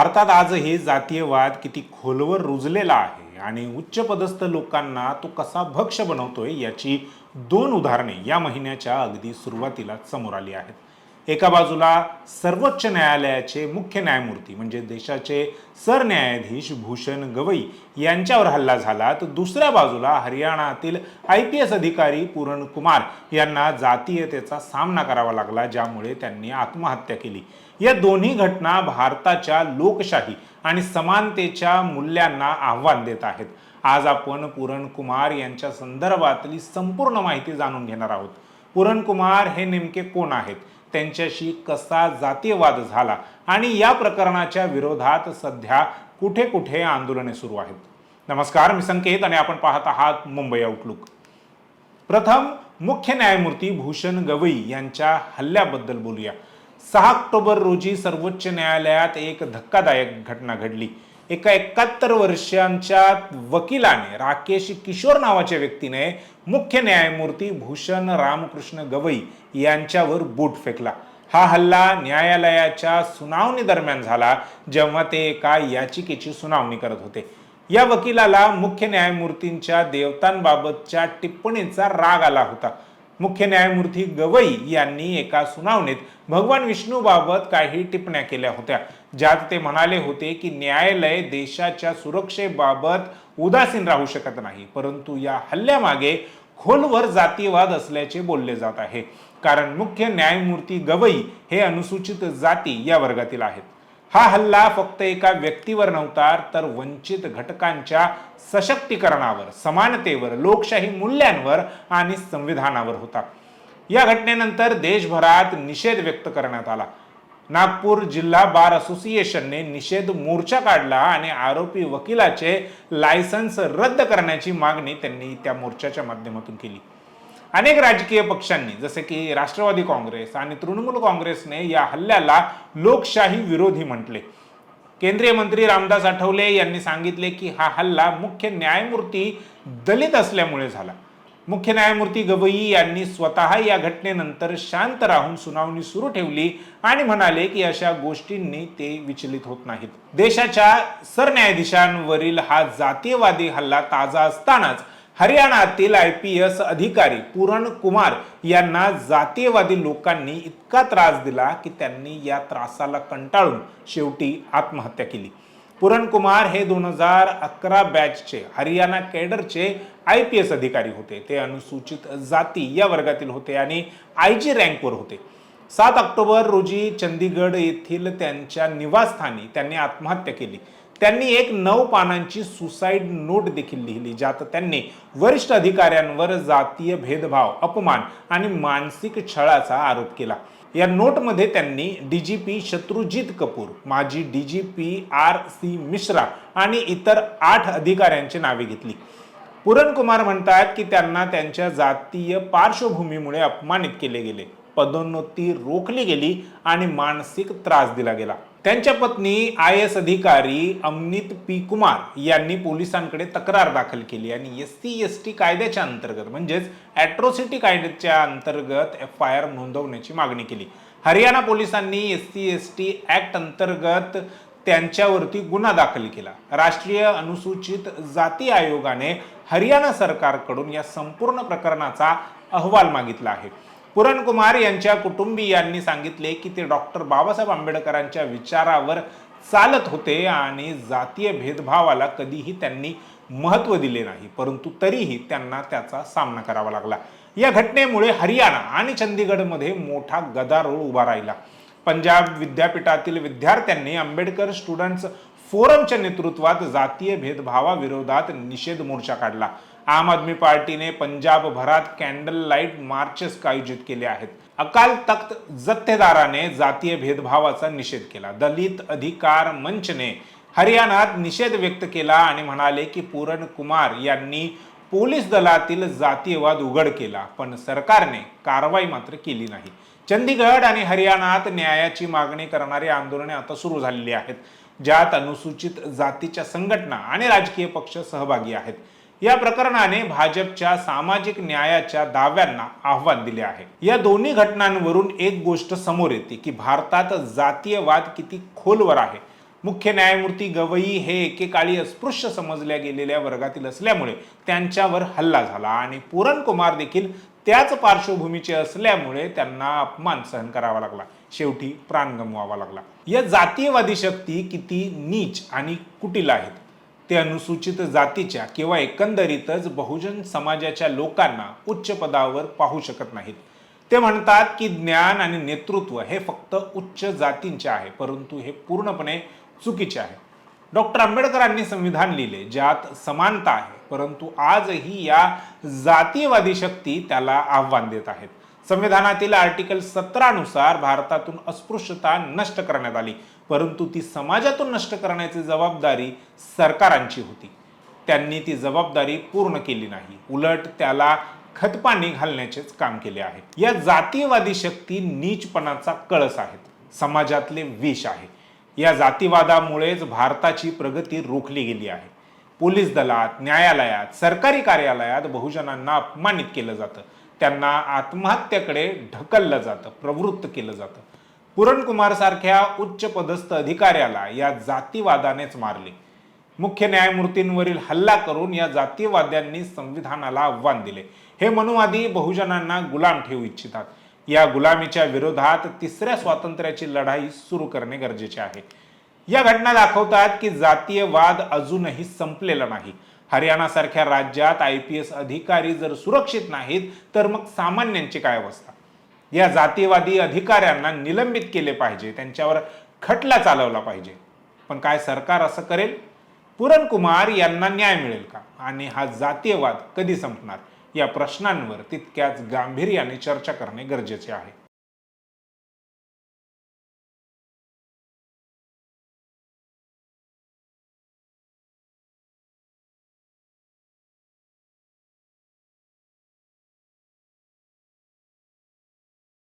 भारतात आजही जातीयवाद किती खोलवर रुजलेला आहे आणि उच्चपदस्थ लोकांना तो कसा भक्ष बनवतोय याची दोन उदाहरणे या महिन्याच्या अगदी सुरुवातीला समोर आली आहेत. एका बाजूला सर्वोच्च न्यायालयाचे मुख्य न्यायमूर्ती म्हणजे देशाचे सरन्यायाधीश भूषण गवई यांच्यावर हल्ला झाला तर दुसऱ्या बाजूला हरियाणातील आय पी एस अधिकारी पूरण कुमार यांना जातीयतेचा सामना करावा लागला ज्यामुळे त्यांनी आत्महत्या केली. या दोन्ही घटना भारताच्या लोकशाही आणि समानतेच्या मूल्यांना आव्हान देत आहेत. आज आपण पूरण कुमार यांच्या संदर्भातली संपूर्ण माहिती जाणून घेणार आहोत. पूरण कुमार हे नेमके कोण आहेत? त्यांच्याशी कसा जातीयवाद झाला आणि या प्रकरणाच्या विरोधात सध्या कुठे कुठे आंदोलने सुरू आहेत? नमस्कार मी संकेत आणि आपण पाहत आहात मुंबई आउटलुक प्रथम मुख्य न्यायमूर्ती भूषण गवई यांच्या हल्ल्याबद्दल बोलूया. सहा ऑक्टोबर रोजी सर्वोच्च न्यायालयात एक धक्कादायक घटना घडली. एका एकाहत्तर वर्षांच्या वकिलाने राकेश किशोर नावाच्या व्यक्तीने मुख्य न्यायमूर्ती भूषण रामकृष्ण गवई यांच्यावर बूट फेकला. हा हल्ला न्यायालयाच्या सुनावणी दरम्यान झाला जेव्हा ते एका याचिकेची सुनावणी करत होते. या वकिलाला मुख्य न्यायमूर्तींच्या देवतांबाबतच्या टिप्पणीचा राग आला होता. मुख्य न्यायमूर्ती गवई यांनी एका सुनावणीत भगवान विष्णूबाबत काही टिप्पण्या केल्या होत्या ज्यात ते म्हणाले होते की न्यायालय देशाच्या सुरक्षेबाबत उदासीन राहू शकत नाही परंतु या हल्ल्यामागे खोलवर जातीवाद असल्याचे बोलले जात आहे. कारण मुख्य न्यायमूर्ती गवई हे अनुसूचित जाती या वर्गातील आहेत. हा हल्ला फक्त एका व्यक्तीवर नव्हता तर वंचित घटकांच्या सशक्तीकरणावर समानतेवर लोकशाही मूल्यांवर आणि संविधानावर होता. या घटनेनंतर देशभरात निषेध व्यक्त करण्यात आला. नागपूर जिल्हा बार असोसिएशनने निषेध मोर्चा काढला आणि आरोपी वकिलाचे लायसन्स रद्द करण्याची मागणी त्यांनी त्या मोर्चाच्या माध्यमातून केली. अनेक राजकीय पक्षांनी जसे की राष्ट्रवादी काँग्रेस आणि तृणमूल काँग्रेसने या हल्ल्याला लोकशाही विरोधी म्हटले. केंद्रीय मंत्री रामदास आठवले यांनी सांगितले की हा हल्ला मुख्य न्यायमूर्ती दलित असल्यामुळे झाला. मुख्य न्यायमूर्ती गवई यांनी स्वतः या घटनेनंतर शांत राहून सुनावणी सुरू ठेवली आणि म्हणाले की अशा गोष्टींनी ते विचलित होत नाहीत. देशाच्या सरन्यायाधीशांवरील हा जातीयवादी हल्ला ताजा असतानाच हरियाणातील आय पी एस अधिकारी पूरण कुमार यांना जातीयवादी लोकांनी इतका त्रास दिला की त्यांनी या त्रासाला कंटाळून शेवटी आत्महत्या केली. पुरण कुमार हे दोन हजार अकरा बॅचचे हरियाणा कॅडरचे आय पी एस अधिकारी होते. ते अनुसूचित जाती या वर्गातील होते आणि आय जी रँकवर होते. सात ऑक्टोबर रोजी चंदीगड येथील त्यांच्या निवासस्थानी त्यांनी आत्महत्या केली. त्यांनी एक नऊ पानांची सुसाईड नोट देखील लिहिली ज्यात त्यांनी वरिष्ठ अधिकाऱ्यांवर जातीय भेदभाव अपमान आणि मानसिक छळाचा आरोप केला. या नोटमध्ये त्यांनी डीजीपी शत्रुजित कपूर माजी डीजीपी आर सी मिश्रा आणि इतर आठ अधिकाऱ्यांची नावे घेतली. पुरणकुमार म्हणतात की त्यांना त्यांच्या जातीय पार्श्वभूमीमुळे अपमानित केले गेले. पदोन्नती रोखली गेली आणि मानसिक त्रास दिला गेला. त्यांच्या पत्नी आय एस अधिकारी अमनित पी कुमार यांनी पोलिसांकडे तक्रार दाखल केली आणि एस सी एस टी कायद्याच्या अंतर्गत म्हणजेच ॲट्रॉसिटी कायद्याच्या अंतर्गत एफ आय आर नोंदवण्याची मागणी केली. हरियाणा पोलिसांनी S C S T act अंतर्गत त्यांच्यावरती गुन्हा दाखल केला. राष्ट्रीय अनुसूचित जाती आयोगाने हरियाणा सरकारकडून या संपूर्ण प्रकरणाचा अहवाल मागितला आहे. पुरणकुमार यांच्या कुटुंबीयांनी सांगितले की ते डॉक्टर बाबासाहेब आंबेडकरांच्या विचारावर चालत होते आणि जातीय भेदभावाला कधीही त्यांनी महत्त्व दिले नाही परंतु तरीही त्यांना त्याचा सामना करावा लागला. या घटनेमुळे हरियाणा आणि चंदीगडमध्ये मोठा गदारोळ उभा राहिला. पंजाब विद्यापीठातील विद्यार्थ्यांनी आंबेडकर स्टुडंट्स फोरमच्या नेतृत्वात जातीय भेदभावाविरोधात निषेध मोर्चा काढला. आम आदमी पार्टीने पंजाबभरात कॅन्डल लाइट मार्चेस आयोजित केले आहेत. अकाल तख्त जत्थेदाराने जातीय भेदभावाचा निषेध केला. दलित अधिकार मंचने हरियाणात निषेध व्यक्त केला आणि म्हणाले की पूरण कुमार यांनी पोलीस दलातील जातीयवाद उघड केला पण सरकारने कारवाई मात्र केली नाही. चंदीगड आणि हरियाणात न्यायाची मागणी करणारी आंदोलने आता सुरू झालेली आहेत ज्यात अनुसूचित जातीच्या संघटना आणि राजकीय पक्ष सहभागी आहेत. या प्रकरणाने भाजपच्या सामाजिक न्यायाच्या दाव्यांना आव्हान दिले आहे. या दोन्ही घटनांवरून एक गोष्ट समोर येते की भारतात जातीयवाद किती खोलवर आहे. मुख्य न्यायमूर्ती गवई हे एकेकाळी अस्पृश्य समजल्या गेलेल्या वर्गातील असल्यामुळे त्यांच्यावर हल्ला झाला आणि पुरणकुमार कुमार देखील त्याच पार्श्वभूमीचे असल्यामुळे त्यांना अपमान सहन करावा लागला. शेवटी प्राण गमवावा लागला. या जातीयवादी शक्ती किती नीच आणि कुटील आहेत. ते अनुसूचित जातीच्या किंवा एकंदरीतच बहुजन समाजाच्या लोकांना उच्च पदावर पाहू शकत नाहीत. ते म्हणतात की ज्ञान आणि नेतृत्व हे फक्त उच्च जातींचे आहे परंतु हे पूर्णपणे चुकीचे आहे. डॉक्टर आंबेडकरांनी संविधान लिहिले ज्यात समानता आहे परंतु आजही या जातीयवादी शक्ती त्याला आव्हान देत आहेत. संविधानातील आर्टिकल सतरानुसार भारतातून अस्पृश्यता नष्ट करण्यात आली. परंतु ती समाजातून नष्ट करण्याची जबाबदारी सरकारांची होती. त्यांनी ती जबाबदारी पूर्ण केली नाही. उलट त्याला खतपाणी घालण्याचेच काम केले आहे. या जातीयवादी शक्ती नीचपणाचा कळस आहेत. समाजातले विष आहे. या जातीवादामुळेच भारताची प्रगती रोखली गेली आहे. पोलीस दलात न्यायालयात सरकारी कार्यालयात बहुजनांना अपमानित केलं जातं. त्यांना आत्महत्येकडे ढकललं जातं प्रवृत्त केलं जातं. पुरणकुमार सारख्या उच्च पदस्थ अधिकाऱ्याला या जातीवादानेच मारले. मुख्य न्यायमूर्तींवरील हल्ला करून या जातीयवाद्यांनी संविधानाला आव्हान दिले. हे मनुवादी बहुजनांना गुलाम ठेवू इच्छितात. या गुलामीच्या विरोधात तिसऱ्या स्वातंत्र्याची लढाई सुरू करणे गरजेचे आहे. या घटना दाखवतात की जातीयवाद अजूनही संपलेला नाही. हरियाणासारख्या राज्यात आय पी एस अधिकारी जर सुरक्षित नाहीत तर मग सामान्यांची काय अवस्था? या जातीवादी अधिकाऱ्यांना निलंबित केले पाहिजे त्यांच्यावर खटला चालवला पाहिजे. पण काय सरकार असं करेल? पुरणकुमार यांना न्याय मिळेल का? आणि हा जातीयवाद कधी संपणार? या प्रश्नांवर तितक्याच गांभीर्याने चर्चा करणे गरजेचे आहे.